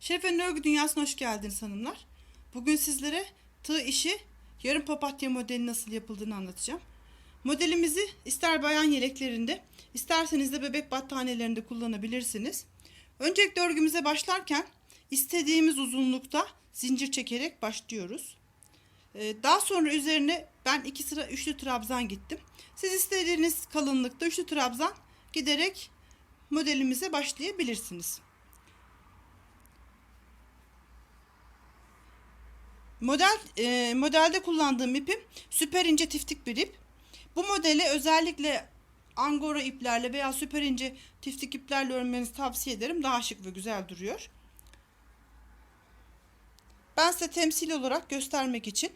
Şerefe'nin örgü dünyasına hoş geldiniz hanımlar. Bugün sizlere tığ işi yarım papatya modeli nasıl yapıldığını anlatacağım. Modelimizi ister bayan yeleklerinde isterseniz de bebek battaniyelerinde kullanabilirsiniz. Öncelikle örgümüze başlarken istediğimiz uzunlukta zincir çekerek başlıyoruz. Ee, Daha sonra üzerine ben iki sıra üçlü trabzan gittim. Siz istediğiniz kalınlıkta üçlü trabzan giderek modelimize başlayabilirsiniz. Model e, modelde kullandığım ipim süper ince tiftik bir ip. Bu modeli özellikle angora iplerle veya süper ince tiftik iplerle örmenizi tavsiye ederim. Daha şık ve güzel duruyor. Ben size temsil olarak göstermek için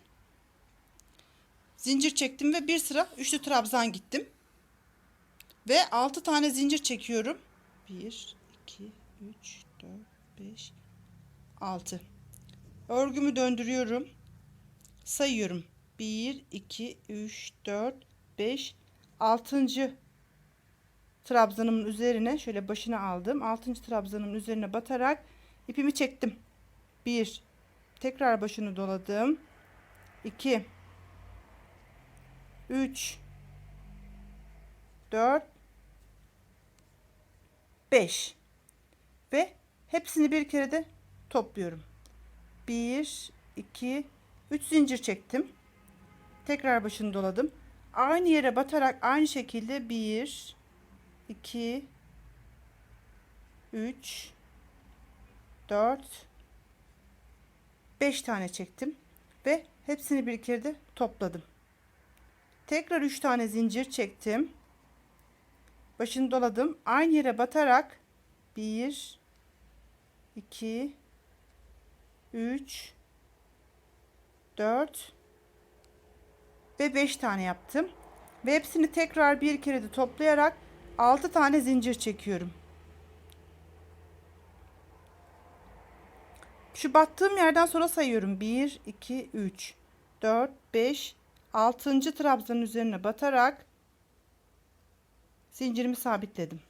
zincir çektim ve bir sıra üçlü trabzan gittim. Ve 6 tane zincir çekiyorum. 1 2 3 4 5 6 Örgümü döndürüyorum. Sayıyorum. 1, 2, 3, 4, 5, 6. trabzanımın üzerine şöyle başına aldım. 6. trabzanımın üzerine batarak ipimi çektim. 1, tekrar başını doladım. 2, 3, 4, 5 ve hepsini bir kere de topluyorum. 1 2 3 zincir çektim. Tekrar başını doladım. Aynı yere batarak aynı şekilde 1 2 3 4 5 tane çektim ve hepsini bir kere de topladım. Tekrar 3 tane zincir çektim. Başını doladım. Aynı yere batarak 1 2 3 4 ve 5 tane yaptım. Ve hepsini tekrar bir kere de toplayarak 6 tane zincir çekiyorum. Şu battığım yerden sonra sayıyorum. 1 2 3 4 5 6. trabzanın üzerine batarak zincirimi sabitledim.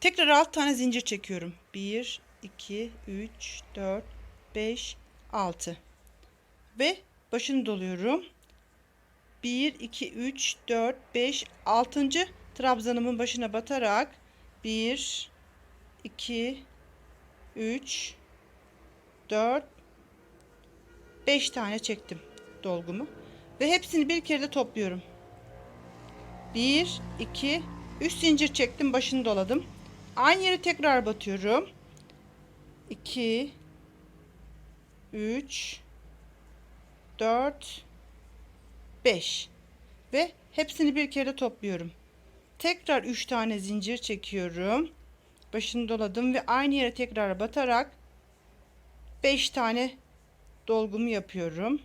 Tekrar 6 tane zincir çekiyorum. 1 2 3 4 5 6 ve başını doluyorum. 1 2 3 4 5 6. trabzanımın başına batarak 1 2 3 4 5 tane çektim dolgumu ve hepsini bir kere de topluyorum. 1 2 3 zincir çektim başını doladım. Aynı yere tekrar batıyorum. 2 3 4 5 ve hepsini bir kere topluyorum. Tekrar 3 tane zincir çekiyorum. Başını doladım ve aynı yere tekrar batarak 5 tane dolgumu yapıyorum.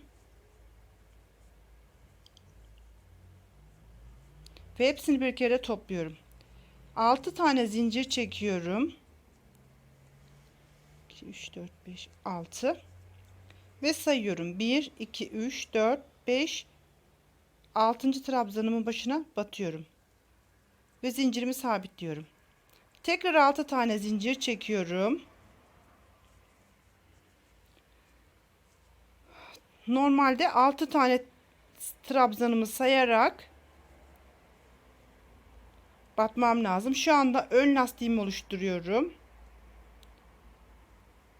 Ve hepsini bir kere topluyorum. 6 tane zincir çekiyorum. 2 3 4 5 6 ve sayıyorum. 1 2 3 4 5 6. trabzanımın başına batıyorum. Ve zincirimi sabitliyorum. Tekrar 6 tane zincir çekiyorum. Normalde 6 tane trabzanımı sayarak batmam lazım. Şu anda ön lastiğimi oluşturuyorum.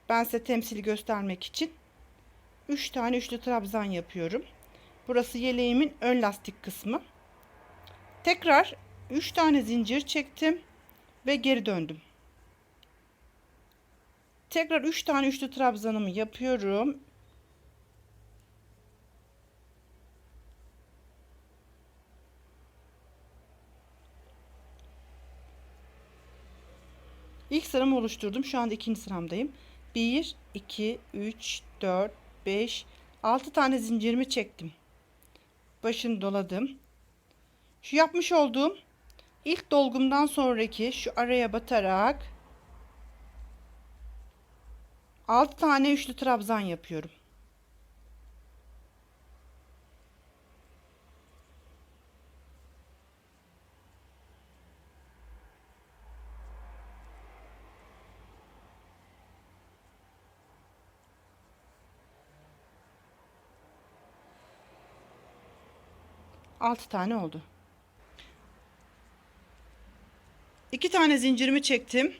Ben size temsili göstermek için 3 tane üçlü trabzan yapıyorum. Burası yeleğimin ön lastik kısmı. Tekrar 3 tane zincir çektim ve geri döndüm. Tekrar 3 tane üçlü trabzanımı yapıyorum. İlk sıramı oluşturdum. Şu anda ikinci sıramdayım. 1, 2, 3, 4, 5, 6 tane zincirimi çektim. Başını doladım. Şu yapmış olduğum ilk dolgumdan sonraki şu araya batarak 6 tane üçlü trabzan yapıyorum. 6 tane oldu. 2 tane zincirimi çektim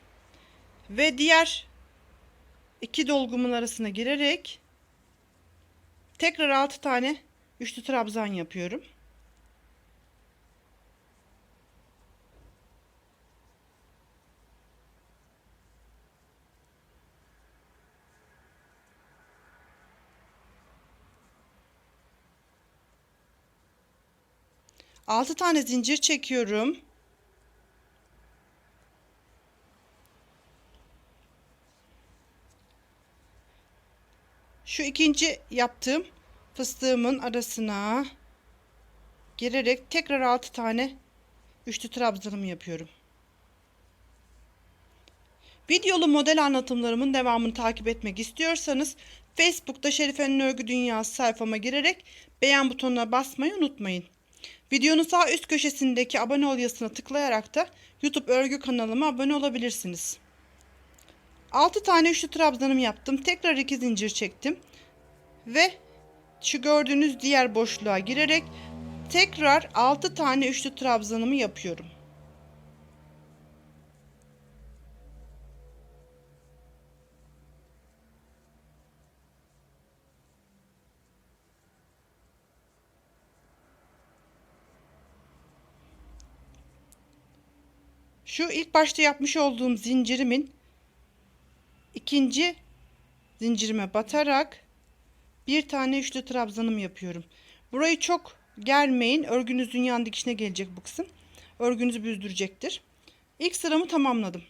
ve diğer iki dolgumun arasına girerek tekrar 6 tane üçlü trabzan yapıyorum. Altı tane zincir çekiyorum. Şu ikinci yaptığım fıstığımın arasına girerek tekrar 6 tane üçlü trabzanımı yapıyorum. Videolu model anlatımlarımın devamını takip etmek istiyorsanız Facebook'ta Şerife'nin Örgü Dünyası sayfama girerek beğen butonuna basmayı unutmayın. Videonun sağ üst köşesindeki abone ol yazısına tıklayarak da YouTube örgü kanalıma abone olabilirsiniz. 6 tane üçlü trabzanım yaptım. Tekrar 2 zincir çektim. Ve şu gördüğünüz diğer boşluğa girerek tekrar 6 tane üçlü trabzanımı yapıyorum. Şu ilk başta yapmış olduğum zincirimin ikinci zincirime batarak bir tane üçlü trabzanım yapıyorum. Burayı çok germeyin. Örgünüzün yan dikişine gelecek bu kısım. Örgünüzü büzdürecektir. İlk sıramı tamamladım.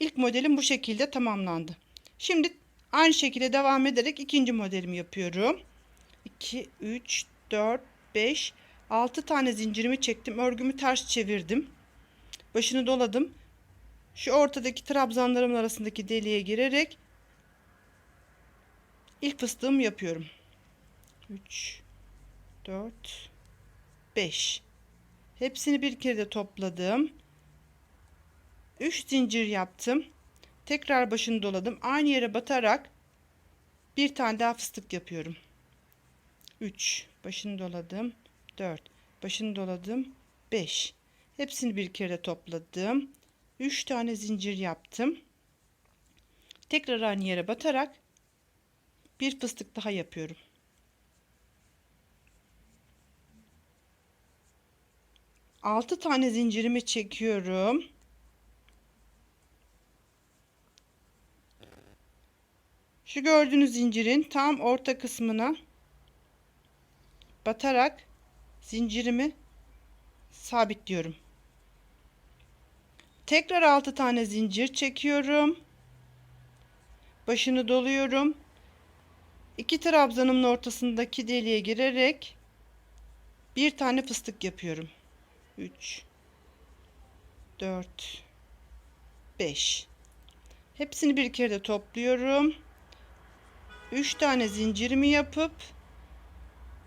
İlk modelim bu şekilde tamamlandı. Şimdi aynı şekilde devam ederek ikinci modelimi yapıyorum. 2, 3, 4, 5, 6 tane zincirimi çektim. Örgümü ters çevirdim. Başını doladım. Şu ortadaki trabzanlarımın arasındaki deliğe girerek ilk fıstığımı yapıyorum. 3 4 5 Hepsini bir kere de topladım. 3 zincir yaptım. Tekrar başını doladım. Aynı yere batarak bir tane daha fıstık yapıyorum. 3 başını doladım. 4 başını doladım. 5 Hepsini bir kere topladım. 3 tane zincir yaptım. Tekrar aynı yere batarak bir fıstık daha yapıyorum. Altı tane zincirimi çekiyorum. Şu gördüğünüz zincirin tam orta kısmına batarak zincirimi sabitliyorum. Tekrar 6 tane zincir çekiyorum. Başını doluyorum. İki trabzanımın ortasındaki deliğe girerek bir tane fıstık yapıyorum. 3 4 5 Hepsini bir kere de topluyorum. 3 tane zincirimi yapıp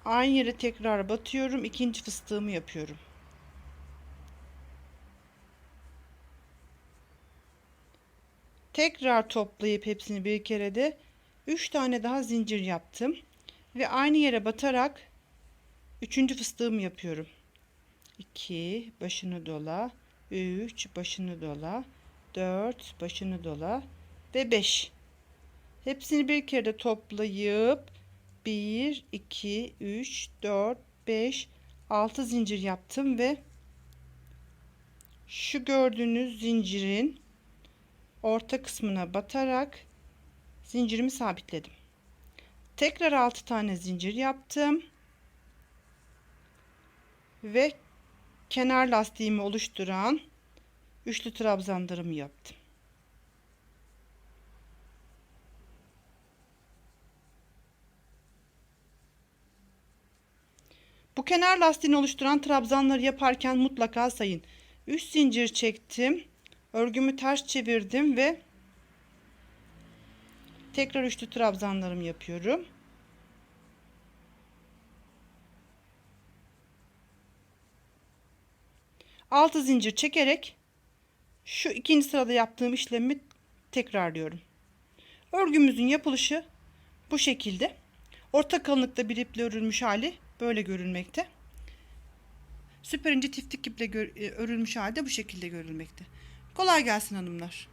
aynı yere tekrar batıyorum. ikinci fıstığımı yapıyorum. Tekrar toplayıp hepsini bir kere de 3 tane daha zincir yaptım. Ve aynı yere batarak 3. fıstığımı yapıyorum. 2 başını dola, 3 başını dola, 4 başını dola ve 5. Hepsini bir kere de toplayıp 1 2 3 4 5 6 zincir yaptım ve şu gördüğünüz zincirin orta kısmına batarak zincirimi sabitledim. Tekrar 6 tane zincir yaptım. Ve kenar lastiğimi oluşturan üçlü trabzanlarımı yaptım. Bu kenar lastiğini oluşturan trabzanları yaparken mutlaka sayın. 3 zincir çektim. Örgümü ters çevirdim ve tekrar üçlü trabzanlarımı yapıyorum. Altı zincir çekerek şu ikinci sırada yaptığım işlemi tekrarlıyorum. Örgümüzün yapılışı bu şekilde. Orta kalınlıkta bir iple örülmüş hali böyle görünmekte. Süper ince tiftik iple e, örülmüş halde bu şekilde görülmekte. Kolay gelsin hanımlar.